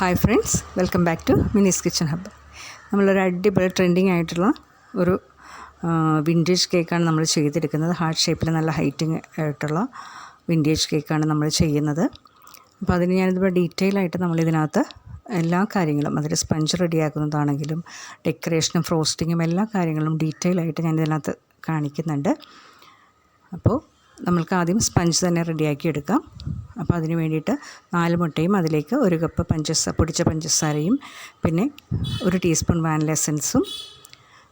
Hi friends welcome back to Mini's kitchen hub നമ്മളൊരു അടിപൊളി trending ആയിട്ടുള്ള ഒരു വിന്റേജ് കേക്കാണ് നമ്മൾ ചെയ്തെടുക്കുന്നത് ഹാർട്ട് ഷേപ്പിൽ നല്ല ഹൈറ്റിങ് ആയിട്ടുള്ള വിന്റേജ് കേക്കാണ് നമ്മൾ ചെയ്യുന്നത്. അപ്പോൾ അതിന് ഞാനിതിപ്പോൾ ഡീറ്റെയിൽ ആയിട്ട് നമ്മളിതിനകത്ത് എല്ലാ കാര്യങ്ങളും അതിൽ സ്പഞ്ച് റെഡിയാക്കുന്നതാണെങ്കിലും ഡെക്കറേഷനും ഫ്രോസ്റ്റിങ്ങും എല്ലാ കാര്യങ്ങളും ഡീറ്റെയിൽ ആയിട്ട് ഞാൻ ഇതിനകത്ത് കാണിക്കുന്നുണ്ട്. അപ്പോൾ നമ്മൾക്ക് ആദ്യം സ്പഞ്ച് തന്നെ റെഡിയാക്കി എടുക്കാം. അപ്പോൾ അതിന് വേണ്ടിയിട്ട് നാല് മുട്ടയും അതിലേക്ക് ഒരു കപ്പ് പഞ്ചസാര പൊടിച്ച പഞ്ചസാരയും പിന്നെ ഒരു ടീസ്പൂൺ വാനില എസൻസും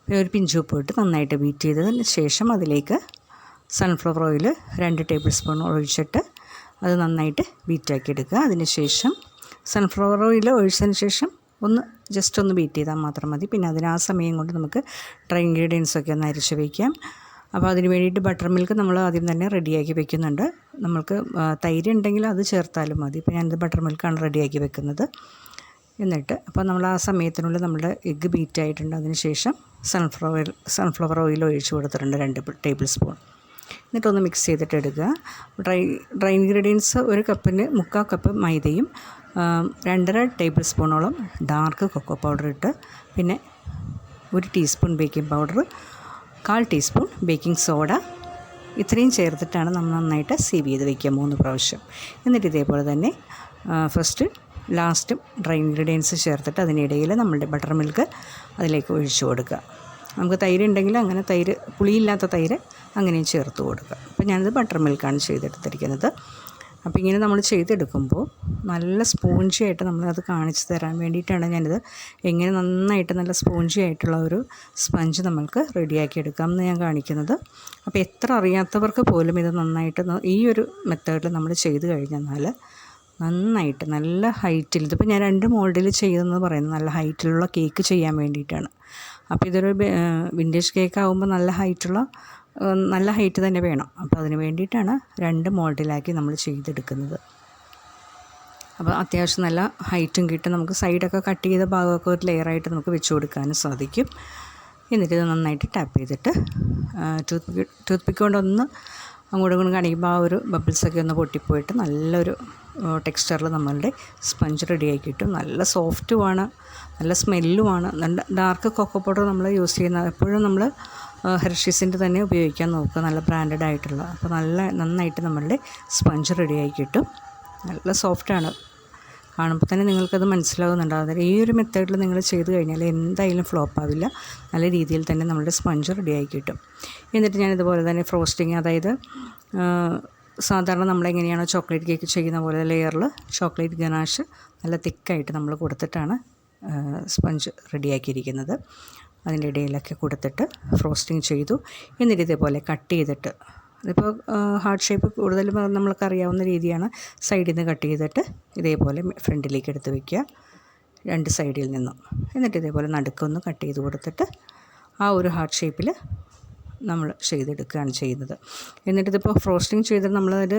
പിന്നെ ഒരു പിഞ്ചു ഉപ്പ് ഇട്ട് നന്നായിട്ട് ബീറ്റ് ചെയ്തതിന് ശേഷം അതിലേക്ക് സൺഫ്ലവർ ഓയിൽ രണ്ട് ടേബിൾ സ്പൂൺ ഒഴിച്ചിട്ട് അത് നന്നായിട്ട് ബീറ്റാക്കി എടുക്കുക. അതിന് ശേഷം സൺഫ്ലവർ ഓയിൽ ഒഴിച്ചതിന് ശേഷം ഒന്ന് ജസ്റ്റ് ഒന്ന് ബീറ്റ് ചെയ്താൽ മാത്രം മതി. പിന്നെ അതിന് ആ സമയം കൊണ്ട് നമുക്ക് ഡ്രൈ ഇൻഗ്രീഡിയൻസ് ഒക്കെ ഒന്ന് അരിച്ച് വയ്ക്കാം. അപ്പോൾ അതിന് വേണ്ടിയിട്ട് ബട്ടർ മിൽക്ക് നമ്മൾ ആദ്യം തന്നെ റെഡിയാക്കി വെക്കുന്നുണ്ട്. നമ്മൾക്ക് തൈര് ഉണ്ടെങ്കിൽ അത് ചേർത്താലും മതി. ഇപ്പോൾ ഞാനിത് ബട്ടർ മിൽക്കാണ് റെഡിയാക്കി വെക്കുന്നത്. എന്നിട്ട് അപ്പോൾ നമ്മൾ ആ സമയത്തിനുള്ളിൽ നമ്മുടെ എഗ്ഗ് ബീറ്റ് ആയിട്ടുണ്ട്. അതിന് ശേഷം സൺഫ്ലവർ ഓയിൽ സൺഫ്ലവർ ഓയിൽ ഒഴിച്ച് കൊടുത്തിട്ടുണ്ട് രണ്ട് ടേബിൾ സ്പൂൺ എന്നിട്ടൊന്ന് മിക്സ് ചെയ്തിട്ട് എടുക്കുക. ഡ്രൈ ഡ്രൈ ഇൻഗ്രീഡിയൻസ് ഒരു കപ്പിന് മുക്കാൽ കപ്പ് മൈദയും രണ്ടര ടേബിൾ സ്പൂണോളം ഡാർക്ക് കൊക്കോ പൗഡർ ഇട്ട് പിന്നെ ഒരു ടീസ്പൂൺ ബേക്കിംഗ് പൗഡർ കാൽ ടീസ്പൂൺ ബേക്കിംഗ് സോഡ. ഇത്രയും ചേർത്തിട്ടാണ് നമ്മൾ നന്നായിട്ട് സീവ് ചെയ്ത് വയ്ക്കുക മൂന്ന് പ്രാവശ്യം. എന്നിട്ട് ഇതേപോലെ തന്നെ ഫസ്റ്റ് ലാസ്റ്റും ഡ്രൈ ഇൻഗ്രീഡിയൻസ് ചേർത്തിട്ട് അതിനിടയിൽ നമ്മളുടെ ബട്ടർ മിൽക്ക് അതിലേക്ക് ഒഴിച്ചു കൊടുക്കുക. നമുക്ക് തൈര് ഉണ്ടെങ്കിൽ അങ്ങനെ തൈര് പുളിയില്ലാത്ത തൈര് അങ്ങനെയും ചേർത്ത് കൊടുക്കുക. അപ്പോൾ ഞാനത് ബട്ടർ മിൽക്കാണ് ചെയ്തെടുത്തിരിക്കുന്നത്. അപ്പോൾ ഇങ്ങനെ നമ്മൾ ചെയ്തെടുക്കുമ്പോൾ നല്ല സ്പോഞ്ചി ആയിട്ട് നമ്മളത് കാണിച്ചു തരാൻ വേണ്ടിയിട്ടാണ് ഞാനിത് എങ്ങനെ നന്നായിട്ട് നല്ല സ്പോഞ്ചി ആയിട്ടുള്ള ഒരു സ്പഞ്ച് നമ്മൾക്ക് റെഡിയാക്കി എടുക്കാം എന്ന് ഞാൻ കാണിക്കുന്നത്. അപ്പോൾ എത്ര അറിയാത്തവർക്ക് പോലും ഇത് നന്നായിട്ട് ഈ ഒരു മെത്തേഡിൽ നമ്മൾ ചെയ്ത് കഴിഞ്ഞെന്നാൽ നന്നായിട്ട് നല്ല ഹൈറ്റിൽ ഇതിപ്പോൾ ഞാൻ രണ്ട് മോൾഡിൽ ചെയ്തെന്ന് പറയുന്നത് നല്ല ഹൈറ്റിലുള്ള കേക്ക് ചെയ്യാൻ വേണ്ടിയിട്ടാണ്. അപ്പോൾ ഇതൊരു വിന്റേജ് കേക്ക് ആകുമ്പോൾ നല്ല ഹൈറ്റുള്ള നല്ല ഹൈറ്റ് തന്നെ വേണം. അപ്പോൾ അതിന് വേണ്ടിയിട്ടാണ് രണ്ട് മോൾഡിലാക്കി നമ്മൾ ചെയ്തെടുക്കുന്നത്. അപ്പോൾ അത്യാവശ്യം നല്ല ഹൈറ്റും കിട്ടും. നമുക്ക് സൈഡൊക്കെ കട്ട് ചെയ്ത ഭാഗമൊക്കെ ഒരു ലെയറായിട്ട് നമുക്ക് വെച്ച് കൊടുക്കാനും സാധിക്കും. എന്നിട്ട് ഇത് നന്നായിട്ട് ടാപ്പ് ചെയ്തിട്ട് ടൂത്ത് പിക്ക് ടൂത്ത് പിക്ക് കൊണ്ടൊന്ന് അങ്ങോട്ടും ഇങ്ങോട്ടും കാണിക്കുമ്പോൾ ആ ഒരു ബബിൾസൊക്കെ ഒന്ന് പൊട്ടിപ്പോയിട്ട് നല്ലൊരു ടെക്സ്ചറിൽ നമ്മളുടെ സ്പഞ്ച് റെഡിയായി കിട്ടും നല്ല സോഫ്റ്റുമാണ് നല്ല സ്മെല്ലുമാണ് നല്ല ഡാർക്ക് കൊക്കോ പൗഡർ നമ്മൾ യൂസ് ചെയ്യുന്ന എപ്പോഴും നമ്മൾ ഹെർഷീസിന്റെ തന്നെ ഉപയോഗിക്കാൻ നോക്കുക. നല്ല ബ്രാൻഡഡ് ആയിട്ടുള്ള. അപ്പോൾ നല്ല നന്നായിട്ട് നമ്മളുടെ സ്പഞ്ച് റെഡിയായി കിട്ടും. നല്ല സോഫ്റ്റാണ് കാണുമ്പോൾ തന്നെ നിങ്ങൾക്കത് മനസ്സിലാവുന്നുണ്ട്. അതായത് ഈ ഒരു മെത്തേഡിൽ നിങ്ങൾ ചെയ്ത് കഴിഞ്ഞാൽ എന്തായാലും ഫ്ലോപ്പ് ആവില്ല. നല്ല രീതിയിൽ തന്നെ നമ്മുടെ സ്പഞ്ച് റെഡിയായി കിട്ടും. എന്നിട്ട് ഞാൻ ഇതുപോലെ തന്നെ ഫ്രോസ്റ്റിങ് അതായത് സാധാരണ നമ്മളെങ്ങനെയാണോ ചോക്ലേറ്റ് കേക്ക് ചെയ്യുന്ന പോലെ ലെയറിൽ ചോക്ലേറ്റ് ഗനാഷ് നല്ല തിക്കായിട്ട് നമ്മൾ കൊടുത്തിട്ടാണ് സ്പഞ്ച് റെഡിയാക്കിയിരിക്കുന്നത് അതിന്റെ ഇടയിലൊക്കെ കൊടുത്തിട്ട് ഫ്രോസ്റ്റിംഗ് ചെയ്തു. എന്നിട്ട് ഇതേപോലെ കട്ട് ചെയ്തിട്ട് അതിപ്പോൾ ഹാർട്ട് ഷേപ്പ് കൂടുതലും നമ്മൾക്ക് അറിയാവുന്ന രീതിയാണ്. സൈഡിൽ നിന്ന് കട്ട് ചെയ്തിട്ട് ഇതേപോലെ ഫ്രണ്ടിലേക്ക് എടുത്ത് വയ്ക്കുക രണ്ട് സൈഡിൽ നിന്നും. എന്നിട്ട് ഇതേപോലെ നടുക്കൊന്ന് കട്ട് ചെയ്ത് കൊടുത്തിട്ട് ആ ഒരു ഹാർട്ട് ഷേപ്പിൽ നമ്മൾ ചെയ്തെടുക്കുകയാണ് ചെയ്യുന്നത്. എന്നിട്ട് ഇതിപ്പോൾ ഫ്രോസ്റ്റിംഗ് ചെയ്തിട്ട് നമ്മളതിൽ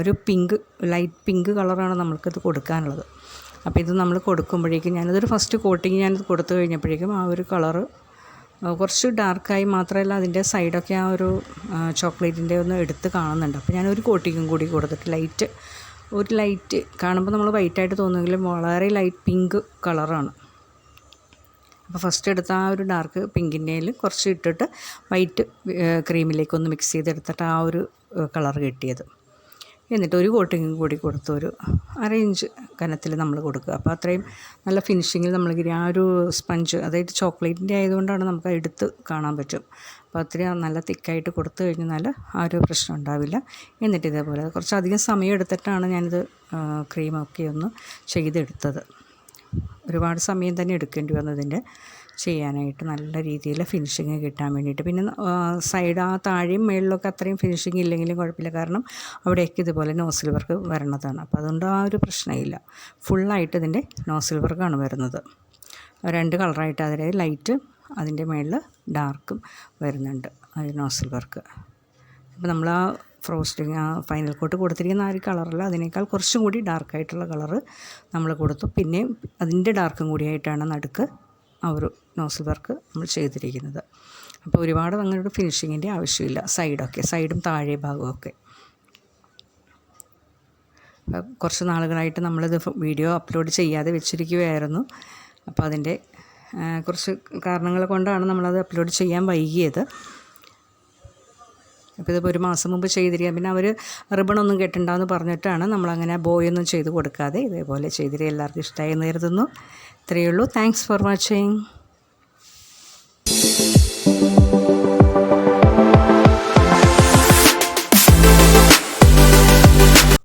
ഒരു പിങ്ക് ലൈറ്റ് പിങ്ക് കളറാണ് നമ്മൾക്കിത് കൊടുക്കാനുള്ളത്. അപ്പോൾ ഇത് നമ്മൾ കൊടുക്കുമ്പോഴേക്കും ഞാനതൊരു ഫസ്റ്റ് കോട്ടിങ് ഞാനിത് കൊടുത്തു കഴിഞ്ഞപ്പോഴേക്കും ആ ഒരു കളറ് കുറച്ച് ഡാർക്കായി മാത്രമല്ല അതിന്റെ സൈഡൊക്കെ ആ ഒരു ചോക്ലേറ്റിന്റെ ഒന്ന് എടുത്ത് കാണുന്നുണ്ട്. അപ്പോൾ ഞാനൊരു കോട്ടിങ്ങും കൂടി കൊടുത്തിട്ട് ലൈറ്റ് ഒരു ലൈറ്റ് കാണുമ്പോൾ നമ്മൾ വൈറ്റായിട്ട് തോന്നുമെങ്കിലും വളരെ ലൈറ്റ് പിങ്ക് കളറാണ് അപ്പോൾ ഫസ്റ്റ് എടുത്ത ആ ഒരു ഡാർക്ക് പിങ്കിന്റെയിൽ കുറച്ച് ഇട്ടിട്ട് വൈറ്റ് ക്രീമിലേക്കൊന്ന് മിക്സ് ചെയ്തെടുത്തിട്ട് ആ ഒരു കളർ കിട്ടിയത്. എന്നിട്ട് ഒരു കോട്ടിങ്ങും കൂടി കൊടുത്ത് ഒരു അര ഇഞ്ച് കനത്തിൽ നമ്മൾ കൊടുക്കുക. അപ്പോൾ അത്രയും നല്ല ഫിനിഷിങ്ങിൽ നമ്മൾ ആ ഒരു സ്പഞ്ച് അതായത് ചോക്ലേറ്റിന്റെ ആയതുകൊണ്ടാണ് നമുക്ക് എടുത്ത് കാണാൻ പറ്റും. അപ്പോൾ അത്രയും നല്ല തിക്കായിട്ട് കൊടുത്തു കഴിഞ്ഞാൽ ആ ഒരു പ്രശ്നം ഉണ്ടാവില്ല. എന്നിട്ട് ഇതേപോലെ കുറച്ചധികം സമയം എടുത്തിട്ടാണ് ഞാനിത് ക്രീമൊക്കെ ഒന്ന് ചെയ്തെടുത്തത്. ഒരുപാട് സമയം തന്നെ എടുക്കേണ്ടി വന്നതിന്റെ ചെയ്യാനായിട്ട് നല്ല രീതിയിൽ ഫിനിഷിങ് കിട്ടാൻ വേണ്ടിയിട്ട്. പിന്നെ സൈഡ് ആ താഴെയും മേളിലൊക്കെ അത്രയും ഫിനിഷിങ് ഇല്ലെങ്കിലും കുഴപ്പമില്ല. കാരണം അവിടെയൊക്കെ ഇതുപോലെ നോസിൽ വർക്ക് വരണതാണ്. അപ്പോൾ അതുകൊണ്ട് ആ ഒരു പ്രശ്നമില്ല. ഫുള്ളായിട്ട് ഇതിന്റെ നോസിൽ വർക്കാണ് വരുന്നത്. രണ്ട് കളറായിട്ട് അതിലെ ലൈറ്റ് അതിന്റെ മേളിൽ ഡാർക്കും വരുന്നുണ്ട് നോസിൽ വർക്ക് അപ്പോൾ നമ്മൾ ആ ഫ്രോസ്റ്റിങ് ആ ഫൈനൽ കോട്ട് കൊടുത്തിരിക്കുന്ന ആ ഒരു കളറല്ല അതിനേക്കാൾ കുറച്ചും കൂടി ഡാർക്കായിട്ടുള്ള കളറ് നമ്മൾ കൊടുത്തു. പിന്നെ അതിന്റെ ഡാർക്കും കൂടിയായിട്ടാണ് നടുക്ക് ആ ഒരു നോസൽ വർക്ക് നമ്മൾ ചെയ്തിരിക്കുന്നത്. അപ്പോൾ ഒരുപാട് അങ്ങനെ ഒരു ഫിനിഷിങ്ങിന്റെ ആവശ്യമില്ല. സൈഡൊക്കെ സൈഡും താഴെ ഭാഗമൊക്കെ. കുറച്ച് നാളുകളായിട്ട് നമ്മളിത് വീഡിയോ അപ്ലോഡ് ചെയ്യാതെ വെച്ചിരിക്കുകയായിരുന്നു. അപ്പോൾ അതിന്റെ കുറച്ച് കാരണങ്ങൾ കൊണ്ടാണ് നമ്മളത് അപ്ലോഡ് ചെയ്യാൻ വൈകിയത്. അപ്പോൾ ഇതിപ്പോൾ ഒരു മാസം മുമ്പ് ചെയ്തിരിക്കുക പിന്നെ അവർ റിബണൊന്നും കെട്ടണ്ടെന്ന് പറഞ്ഞിട്ടാണ് നമ്മളങ്ങനെ ബോയൊന്നും ചെയ്ത് കൊടുക്കാതെ ഇതേപോലെ ചെയ്തിരിക്കുക എല്ലാവർക്കും ഇഷ്ടമായി എന്ന് കരുതുന്നു. ഇത്രയേ ഉള്ളൂ. Thanks for watching